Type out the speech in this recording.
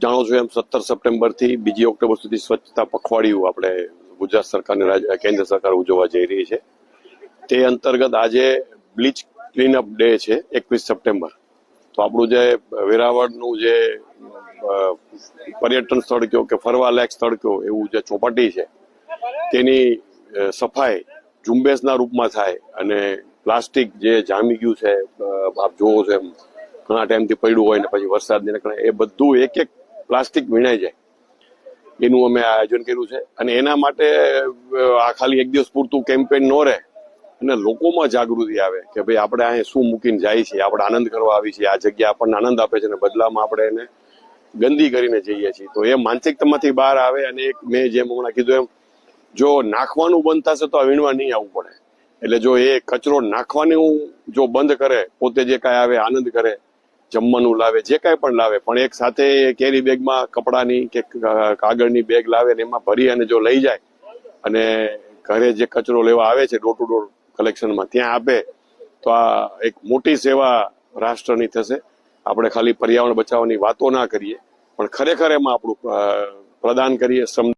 જાણો છો એમ સત્તર સપ્ટેમ્બરથી બીજી ઓક્ટોબર સુધી સ્વચ્છતા પખવાડિયું આપણે ગુજરાત સરકારની કેન્દ્ર સરકાર ઉજવવા જઈ રહી છે. તે અંતર્ગત આજે બ્લીચ ક્લીનઅપ ડે છે એકવીસ સપ્ટેમ્બર. તો આપણું જે વેરાવળનું જે પર્યટન સ્થળ કયો કે ફરવા લાયક સ્થળ કયો એવું જે ચોપાટી છે, તેની સફાઈ ઝુંબેશના રૂપમાં થાય અને પ્લાસ્ટિક જે જામી ગયું છે આપ જોવો છો એમ ઘણા ટાઈમથી પડ્યું હોય ને પછી વરસાદને કારણે એ બધું એક એક પ્લાસ્ટિક વીણાઈ જાય. એનું અમે આયોજન કર્યું છે. અને એના માટે આ ખાલી એક દિવસ પૂરતું કેમ્પેન ન રહે. અને લોકોમાં જાગૃતિ આવે કે ભાઈ આપણે અહીં શું મૂકીને જાય છે આપણે આનંદ કરવા આવી છીએ. આ જગ્યા આપણને આનંદ આપે છે અને બદલામાં આપણે એને ગંદી કરીને જઈએ છીએ. તો એ માનસિકતામાંથી બહાર આવે અને એક મેં જેમ હમણાં કીધું એમ, જો નાખવાનું બંધ થશે તો આ વીણવા નહીં આવવું પડે. એટલે જો એ કચરો નાખવાનું જો બંધ કરે, પોતે જે કાંઈ આવે આનંદ કરે જમવાનું લાવે, જે કાંઈ પણ લાવે. પણ એક સાથે કેરી બેગમાં કપડાની કે કાગળની બેગ લાવે ને એમાં ભરી અને જો લઈ જાય અને ઘરે જે કચરો લેવા આવે છે ડોર ટુ ડોર કલેક્શનમાં ત્યાં આપે, તો આ એક મોટી સેવા રાષ્ટ્રની થશે. આપણે ખાલી પર્યાવરણ બચાવવાની વાતો ના કરીએ, પણ ખરેખર એમાં આપણું પ્રદાન કરીએ શ્રમ